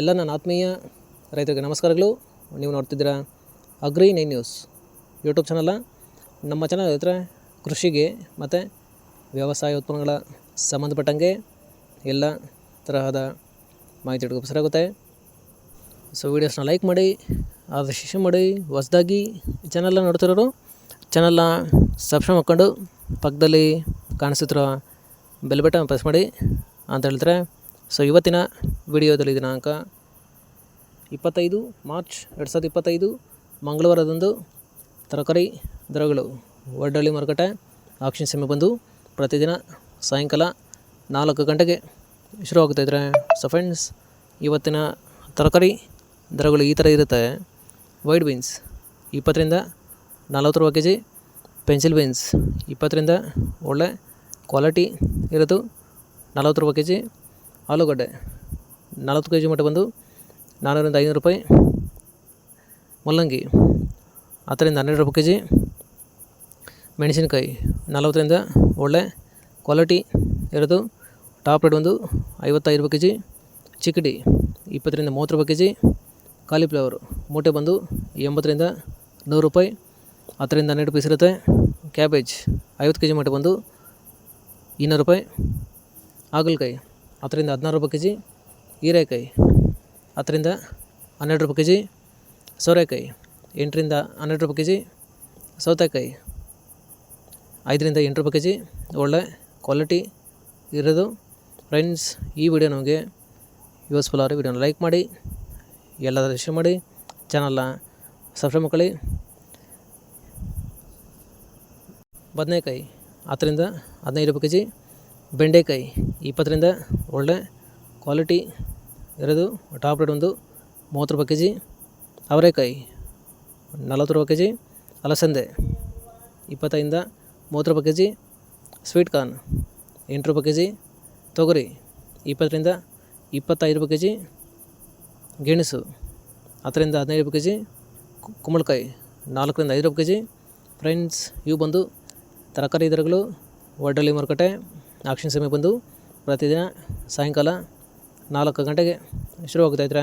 ಎಲ್ಲ ನನ್ನ ಆತ್ಮೀಯ ರೈತರಿಗೆ ನಮಸ್ಕಾರಗಳು. ನೀವು ನೋಡ್ತಿದ್ದೀರಾ ಅಗ್ರಿ ನೈನ್ ನ್ಯೂಸ್ ಯೂಟ್ಯೂಬ್ ಚಾನಲ್ಲ ನಮ್ಮ ಚಾನಲ್ ಹತ್ರ ಕೃಷಿಗೆ ಮತ್ತು ವ್ಯವಸಾಯ ಉತ್ಪನ್ನಗಳ ಸಂಬಂಧಪಟ್ಟಂಗೆ ಎಲ್ಲ ತರಹದ ಮಾಹಿತಿ ಆಗುತ್ತೆ ಸೊ ವೀಡಿಯೋಸ್ನ ಲೈಕ್ ಮಾಡಿ, ಆದಷ್ಟು ಶಿಷ್ಯ ಮಾಡಿ, ಹೊಸದಾಗಿ ಚಾನಲ್ನ ನೋಡ್ತಿರೋರು, ಚಾನಲ್ನ ಸಬ್ಸ್ಕ್ರೈಬ್ ಮಾಡ್ಕೊಂಡು ಪಕ್ಕದಲ್ಲಿ ಕಾಣಿಸುತ್ತಿರೋ ಬೆಲ್ ಬಟನ್ ಪ್ರೆಸ್ ಮಾಡಿ ಅಂತ ಹೇಳ್ತಾರೆ ಸೊ ಇವತ್ತಿನ ವಿಡಿಯೋದಲ್ಲಿ ದಿನಾಂಕ ಇಪ್ಪತ್ತೈದು ಮಾರ್ಚ್ ಎರಡು ಸಾವಿರದ ಇಪ್ಪತ್ತೈದು, ಮಂಗಳವಾರದಂದು ತರಕಾರಿ ದರಗಳು ಒಡ್ಡಳ್ಳಿ ಮಾರುಕಟ್ಟೆ ಆಕ್ಷನ್ ಸಮಯ ಬಂದು ಪ್ರತಿದಿನ ಸಾಯಂಕಾಲ ನಾಲ್ಕು ಗಂಟೆಗೆ ಶುರುವಾಗ್ತಾಯಿದ್ರೆ ಸೊ ಫ್ರೆಂಡ್ಸ್ ಇವತ್ತಿನ ತರಕಾರಿ ದರಗಳು ಈ ಥರ ಇರುತ್ತೆ. ವೈಟ್ ಬೀನ್ಸ್ ಇಪ್ಪತ್ತರಿಂದ ನಲವತ್ತು ರೂಪಾಯಿ ಕೆ ಜಿ ಪೆನ್ಸಿಲ್ ಬೀನ್ಸ್ ಇಪ್ಪತ್ತರಿಂದ ಒಳ್ಳೆ ಕ್ವಾಲಿಟಿ ಇರೋದು ನಲ್ವತ್ತು ರೂಪಾಯಿ ಕೆ ಜಿ ಆಲೂಗಡ್ಡೆ ನಲ್ವತ್ತು ಕೆ ಜಿ ಮಟ್ಟ ಬಂದು ನಾನ್ನೂರಿಂದ ಐನೂರು ರೂಪಾಯಿ. ಮುಲ್ಲಂಗಿ ಹತ್ತರಿಂದ ಹನ್ನೆರಡು ರೂಪಾಯಿ ಕೆ ಜಿ ಮೆಣಸಿನಕಾಯಿ ನಲವತ್ತರಿಂದ ಒಳ್ಳೆ ಕ್ವಾಲಿಟಿ ಇರೋದು. ಟಾಪ್ ರೇಟ್ ಬಂದು ಐವತ್ತೈದು ರೂಪಾಯಿ ಕೆ ಜಿ ಚಿಕ್ಕಡಿ ಇಪ್ಪತ್ತರಿಂದ ಮೂವತ್ತು ರೂಪಾಯಿ ಕೆ ಜಿ ಕಾಲಿಫ್ಲವರು ಮೂಟೆ ಬಂದು ಎಂಬತ್ತರಿಂದ ನೂರು ರೂಪಾಯಿ. ಹತ್ತರಿಂದ ಹನ್ನೆರಡು ಪೀಸ್ ಇರುತ್ತೆ ಕ್ಯಾಬೇಜ್ ಐವತ್ತು ಕೆ ಜಿ ಮಟ್ಟ ಬಂದು ಇನ್ನೂರು ರೂಪಾಯಿ. ಹಾಗಲಕಾಯಿ ಹತ್ತರಿಂದ ಹದಿನಾರು ರೂಪಾಯಿ ಕೆ ಜಿ ಹೀರೆಕಾಯಿ, ಹತ್ತರಿಂದ ಹನ್ನೆರಡು ರೂಪಾಯಿ ಕೆ ಜಿ ಸೋರೆಕಾಯಿ, ಎಂಟರಿಂದ ಹನ್ನೆರಡು ರೂಪಾಯಿ ಕೆ ಜಿ ಸೌತೆಕಾಯಿ, ಐದರಿಂದ ಎಂಟು ರೂಪಾಯಿ ಕೆ ಜಿ ಒಳ್ಳೆ ಕ್ವಾಲಿಟಿ ಇರೋದು. ಫ್ರೆಂಡ್ಸ್, ಈ ವಿಡಿಯೋ ನಮಗೆ ಯೂಸ್ಫುಲ್ ಆದರೆ ವಿಡಿಯೋನ ಲೈಕ್ ಮಾಡಿ, ಎಲ್ಲದರ ಶೇರ್ ಮಾಡಿ, ಚಾನಲ್ನ ಸಬ್ಸ್ಕ್ರೈಬ್ ಮಾಡ್ಕೊಳ್ಳಿ. ಬದನೆಕಾಯಿ, ಹತ್ತರಿಂದ ಹದಿನೈದು ರೂಪಾಯಿ ಕೆ ಜಿ ಬೆಂಡೆಕಾಯಿ ಇಪ್ಪತ್ತರಿಂದ ಒಳ್ಳೆ ಕ್ವಾಲಿಟಿ ಇರೋದು, ಟಾಪ್ ರೇಟ್ ಒಂದು ಮೂವತ್ತು ರೂಪಾಯಿ ಕೆ ಜಿ ಅವರೆಕಾಯಿ ನಲ್ವತ್ತು ರೂಪಾಯಿ ಕೆ ಜಿ ಅಲಸಂದೆ ಇಪ್ಪತ್ತೈದಿಂದ ಮೂವತ್ತು ರೂಪಾಯಿ ಕೆ ಜಿ ಸ್ವೀಟ್ ಕಾರ್ನ್ ಎಂಟು ರೂಪಾಯಿ ಕೆ ಜಿ ತೊಗರಿ ಇಪ್ಪತ್ತರಿಂದ ಇಪ್ಪತ್ತೈದು ರೂಪಾಯಿ ಕೆ ಜಿ ಗೆಣಸು ಹತ್ತರಿಂದ ಹದಿನೈದು ರೂಪಾಯಿ ಕೆ ಜಿ ಕುಂಬಳಕಾಯಿ ನಾಲ್ಕರಿಂದ ಐದು ರೂಪಾಯಿ ಕೆ ಜಿ ಫ್ರೆಂಡ್ಸ್, ಇವು ಬಂದು ತರಕಾರಿ ದರಗಳು ಒಡ್ಡಳ್ಳಿ ಮಾರುಕಟ್ಟೆ. ಆಕ್ಷನ್ ಸಮಯ ಬಂದು ಪ್ರತಿದಿನ ಸಾಯಂಕಾಲ ನಾಲ್ಕು ಗಂಟೆಗೆ ಶುರುವಾಗ್ತಾಯಿದ್ರೆ